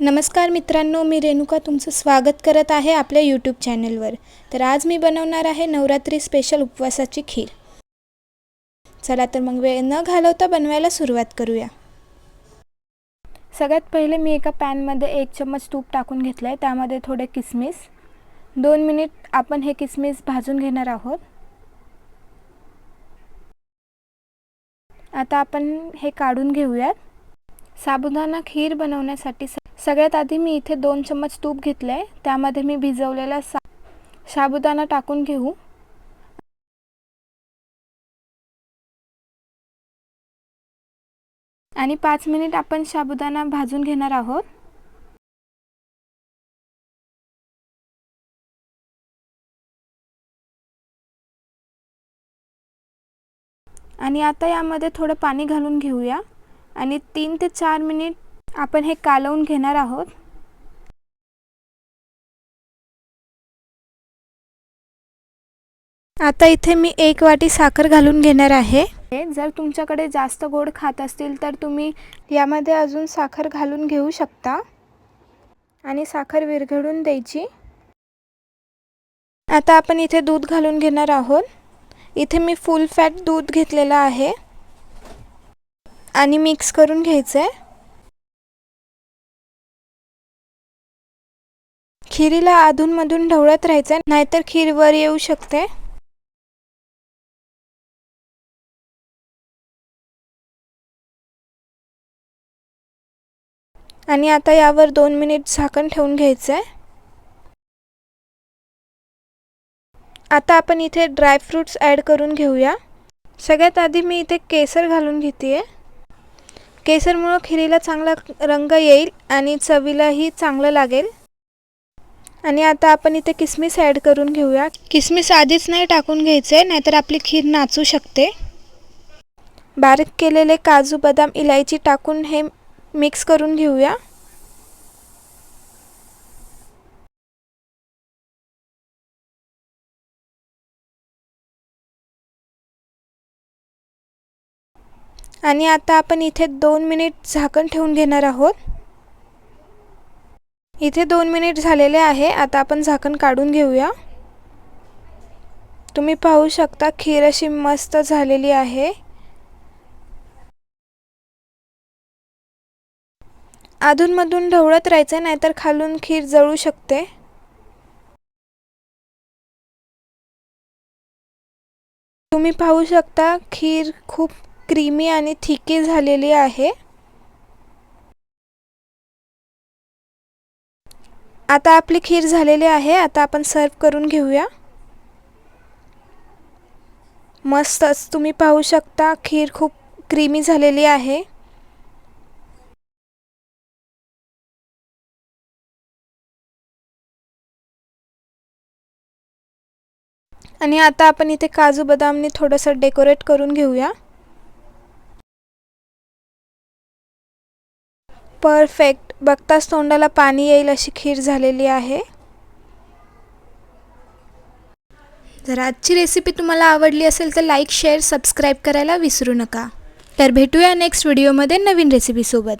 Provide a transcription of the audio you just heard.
नमस्कार मित्रांनो मी रेणुका तुमचं स्वागत करत आहे आपल्या यूट्यूब चॅनलवर तर आज मी बनवणार आहे नवरात्री स्पेशल उपवासाची खीर. चला तर मग वेळ न घालवता बनवायला सुरुवात करूया. सगळ्यात पहिले मी एका पॅनमध्ये एक चम्मच तूप टाकून घेतलं आहे त्यामध्ये थोडे किसमिस. दोन मिनिट आपण हे किसमिस भाजून घेणार आहोत. आता आपण हे काढून घेऊयात. साबुदाणा खीर बनवण्यासाठी स सगळ्यात आधी मी इथे दोन चम्मच तूप घेतलं आहे त्यामध्ये मी भिजवलेला सा साबुदाणा टाकून घेऊ. आणि पाच मिनिट आपण साबुदाणा भाजून घेणार आहोत. आणि आता यामध्ये थोडं पाणी घालून घेऊया. आणि तीन ते चार मिनिट आपण हे कालवून घेणार आहोत. आता इथे मी एक वाटी साखर घालून घेणार आहे. जर तुमच्याकडे जास्त गोड खात असतील तर तुम्ही यामध्ये अजून साखर घालून घेऊ शकता. आणि साखर विरघळून द्यायची. आता आपण इथे दूध घालून घेणार आहोत. इथे मी फुल फॅट दूध घेतलेलं आहे. आणि मिक्स करून घ्यायचं आहे खिरीला अधूनमधून ढवळत राहायचं नाहीतर खीर वर येऊ शकते. आणि आता यावर दोन मिनिट झाकण ठेवून घ्यायचं आहे आता आपण इथे ड्रायफ्रूट्स ॲड करून घेऊया. सगळ्यात आधी मी इथे केसर घालून घेते आहे केसरमुळं खिरीला चांगला रंग येईल आणि चवीलाही चांगलं लागेल. आणि आता आपण इथे किसमिस ॲड करून घेऊया. किसमिस आधीच नाही टाकून घ्यायचे नाहीतर आपली खीर नाचू शकते. बारीक केलेले काजू बदाम इलायची टाकून हे मिक्स करून घेऊया. आणि आता आपण इथे दोन मिनिट झाकण ठेवून घेणार आहोत. इथे दोन मिनिट झालेले आहे. आता आपण झाकण काढून घेऊया. तुम्ही पाहू शकता खीर अशी मस्त झालेली आहे. अधूनमधून ढवळत राहायचं नाहीतर खालून खीर जळू शकते. तुम्ही पाहू शकता खीर खूप क्रीमी आणि थिकी झालेली आहे. आता आपली खीर झालेली आहे. आता आपण सर्व करून घेऊया. मस्तच तुम्ही पाहू शकता खीर खूप क्रीमी झालेली आहे. आणि आता आपण इथे काजू बदामने थोडंसं डेकोरेट करून घेऊया. परफेक्ट बघताच तोंडाला पाणी येईल अशी खीर झालेली आहे. जर आजची रेसिपी तुम्हाला आवडली असेल तर लाईक शेअर सबस्क्राईब करायला विसरू नका. तर भेटूया नेक्स्ट व्हिडिओमध्ये नवीन रेसिपीसोबत